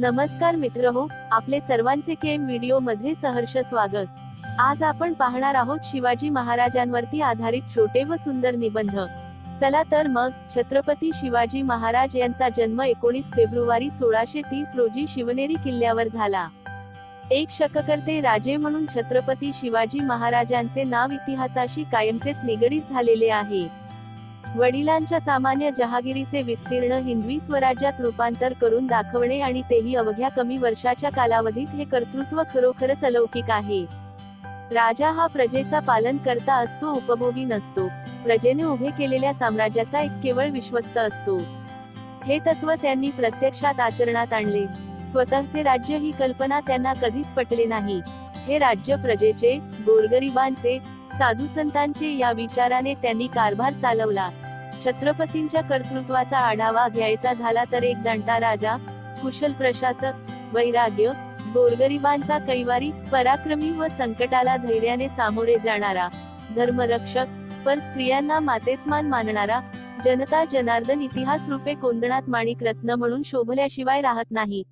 नमस्कार मित्र हो आपले सर्वांचे केम व्हिडिओमध्ये सहर्ष स्वागत. आज आपण पाहणार आहोत शिवाजी महाराजांवरती आधारित छोटे व सुंदर निबंध. चला तर मग छत्रपती शिवाजी महाराज यांचा जन्म एकोणीस फेब्रुवारी सोळाशे तीस रोजी शिवनेरी किल्ल्यावर झाला. एक शककर्ते राजे म्हणून छत्रपती शिवाजी महाराजांचे नाव इतिहासाशी कायमचेच निगडीत झालेले आहे. वडिलांच्या सामान्य जहागिरीचे विस्तीर्ण हिंदवी स्वराज्यात रूपांतर करून दाखवणे आणि तेही अवघ्या कमी वर्षाच्या कालावधीत हे कर्तृत्व खरोखरच अलौकिक आहे. राजा हा प्रजेचा पालन करता असतो उपभोगी नसतो. प्रजेने उभे केलेल्या साम्राज्याचा एक केवळ विश्वस्त असतो. हे तत्व त्यांनी प्रत्यक्षात आचरणात आणले. स्वतःचे राज्य ही कल्पना त्यांना कधीच पटले नाही. हे राज्य प्रजेचे गोरगरिबांचे साधू संतांचे या विचाराने त्यांनी कारभार चालवला. छत्रपतींच्या कर्तृत्वाचा आढावा घ्यायचा झाला तर एक जाणता राजा कुशल प्रशासक वैराग्य गोरगरिबांचा कैवारी पराक्रमी व संकटाला धैर्याने सामोरे जाणारा धर्मरक्षक पर स्त्रियांना मातेस्मान मानणारा जनता जनार्दन इतिहास रूपे कोंदणात माणिक रत्न म्हणून शोभल्याशिवाय राहत नाही.